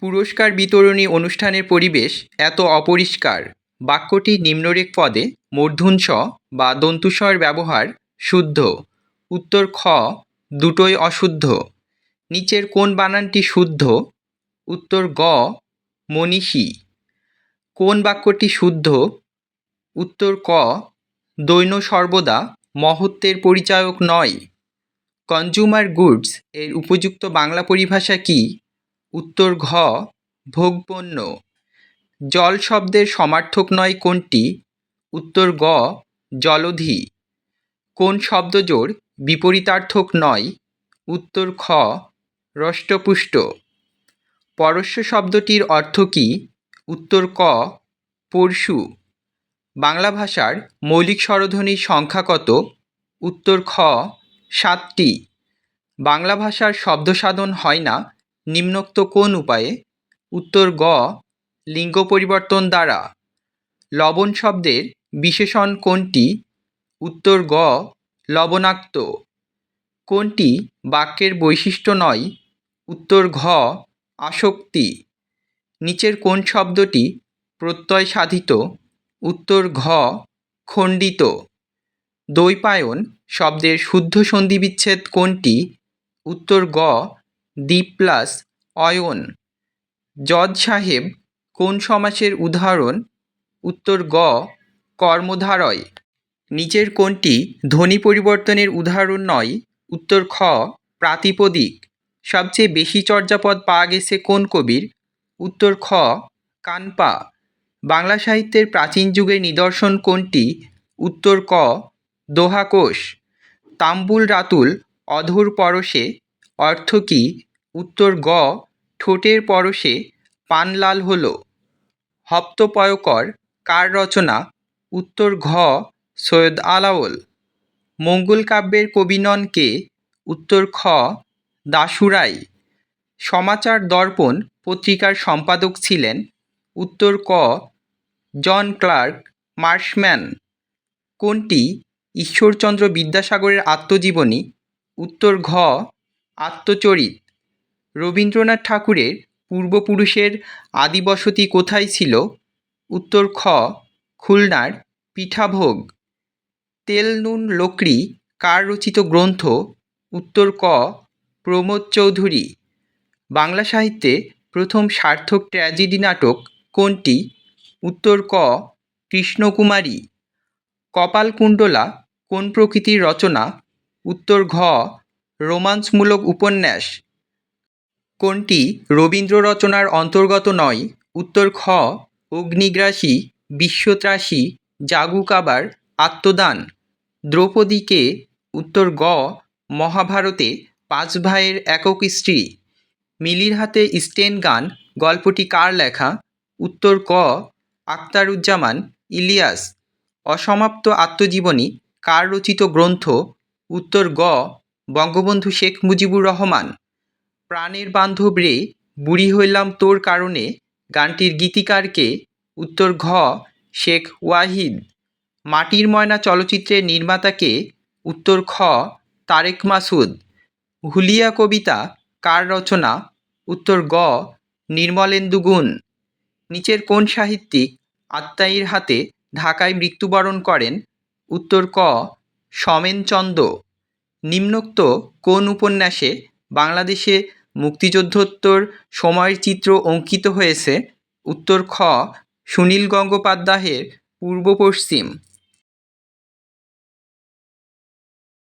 পুরস্কার বিতরণী অনুষ্ঠানের পরিবেশ এত অপরিষ্কার। বাক্যটি নিম্নরেখ পদে মূর্ধন্য ষ বা দন্তুস্বর ব্যবহার, শুদ্ধ। উত্তর খ, দুটোই অশুদ্ধ। নিচের কোন বানানটি শুদ্ধ? উত্তর গ, মনীষী। কোন বাক্যটি শুদ্ধ? উত্তর ক, দৈন সর্বদা, মহত্বের পরিচায়ক নয়। কনজুমার গুডস এর উপযুক্ত বাংলা পরিভাষা কী? উত্তর ঘ, ভোগপণ্য। জল শব্দের সমার্থক নয় কোনটি? উত্তর গ, জলধি। কোন শব্দজোড় বিপরীতার্থক নয়? উত্তর খ, রষ্টপুষ্ট। পরশ্য শব্দটির অর্থ কী? উত্তর ক, পরশু। বাংলা ভাষার মৌলিক স্বরধ্বনির সংখ্যা কত? উত্তর খ, সাতটি। বাংলা ভাষার শব্দসাধন হয় না নিম্নোক্ত কোন উপায়ে? উত্তর গ, লিঙ্গ পরিবর্তন দ্বারা। লবণ শব্দের বিশেষণ কোনটি? উত্তর গ, লবণাক্ত। কোনটি বাক্যের বৈশিষ্ট্য নয়? উত্তর ঘ, আসক্তি। নিচের কোন শব্দটি প্রত্যয় সাধিত উত্তর ঘ, খণ্ডিত। দ্বৈপায়ন শব্দের শুদ্ধ সন্ধিবিচ্ছেদ কোনটি? উত্তর গ দ্বীপ প্লাস, অয়ন। জজ সাহেব, কোন সমাসের উদাহরণ? উত্তর গ, কর্মধারয়। নিচের কোনটি ধ্বনি পরিবর্তনের উদাহরণ নয়, উত্তর খ, প্রাতিপদিক। সবচেয়ে বেশি চর্যাপদ পাওয়া গেছে কোন কবির? উত্তর খ, কানপা। বাংলা সাহিত্যের প্রাচীন যুগের নিদর্শন কোনটি? উত্তর ক, দোহাকোষ। তাম্বুল রাতুল, অধর পরশে। অর্থ কী? উত্তর গ, ঠোঁটের পরশে পান লাল হল। হপ্তপয়কর কার রচনা? উত্তর ঘ, সৈয়দ আলাওল মঙ্গল কাব্যের কবি নন কে? উত্তর খ, দাশুরাই। সমাচার দর্পণ পত্রিকার সম্পাদক ছিলেন। উত্তর ক, জন ক্লার্ক মার্শম্যান। কোনটি ঈশ্বরচন্দ্র বিদ্যাসাগরের আত্মজীবনী? উত্তর ঘ, আত্মচরিত। রবীন্দ্রনাথ ঠাকুরের পূর্বপুরুষের আদিবসতি কোথায় ছিল? উত্তর খ, খুলনার পিঠাভোগ। তেল নুন লোকড়ি কার রচিত গ্রন্থ? উত্তর ক, প্রমোদ চৌধুরী। বাংলা সাহিত্যে প্রথম সার্থক ট্র্যাজেডি নাটক কোনটি? উত্তর ক, কৃষ্ণকুমারী। কপালকুণ্ডলা কোন প্রকৃতির রচনা? উত্তর ঘ রোমান্সমূলক উপন্যাস। কোনটি রবীন্দ্র রচনার অন্তর্গত নয়? উত্তর খ, অগ্নিগ্রাসী, বিশ্বত্রাসী জাগু কাবার আত্মদান দ্রৌপদীকে উত্তর গ, মহাভারতে পাঁচ ভাইয়ের একক স্ত্রী। মিলির হাতে স্টেন গান, গল্পটি কার লেখা? উত্তর ক আক্তারুজ্জামান ইলিয়াস। অসমাপ্ত আত্মজীবনী, কার রচিত গ্রন্থ? উত্তর গ, বঙ্গবন্ধু শেখ মুজিবুর রহমান। প্রাণের বান্ধব রে বুড়ি হইলাম তোর কারণে গানটির গীতিকারকে উত্তর ঘ, শেখ ওয়াহিদ। মাটির ময়না চলচ্চিত্রের নির্মাতাকে উত্তর খ, তারেক মাসুদ। হুলিয়া কবিতা কার রচনা? উত্তর গ, নির্মলেন্দু গুণ। নিচের কোন সাহিত্যিক আত্মাইয়ের হাতে ঢাকায় মৃত্যুবরণ করেন? উত্তর ক, সমেন সমেনচন্দ নিম্নোক্ত কোন উপন্যাসে বাংলাদেশে মুক্তিযুদ্ধোত্তর সময়ের চিত্র অঙ্কিত হয়েছে উত্তর খ সুনীল গঙ্গোপাধ্যায়ের পূর্ব পশ্চিম।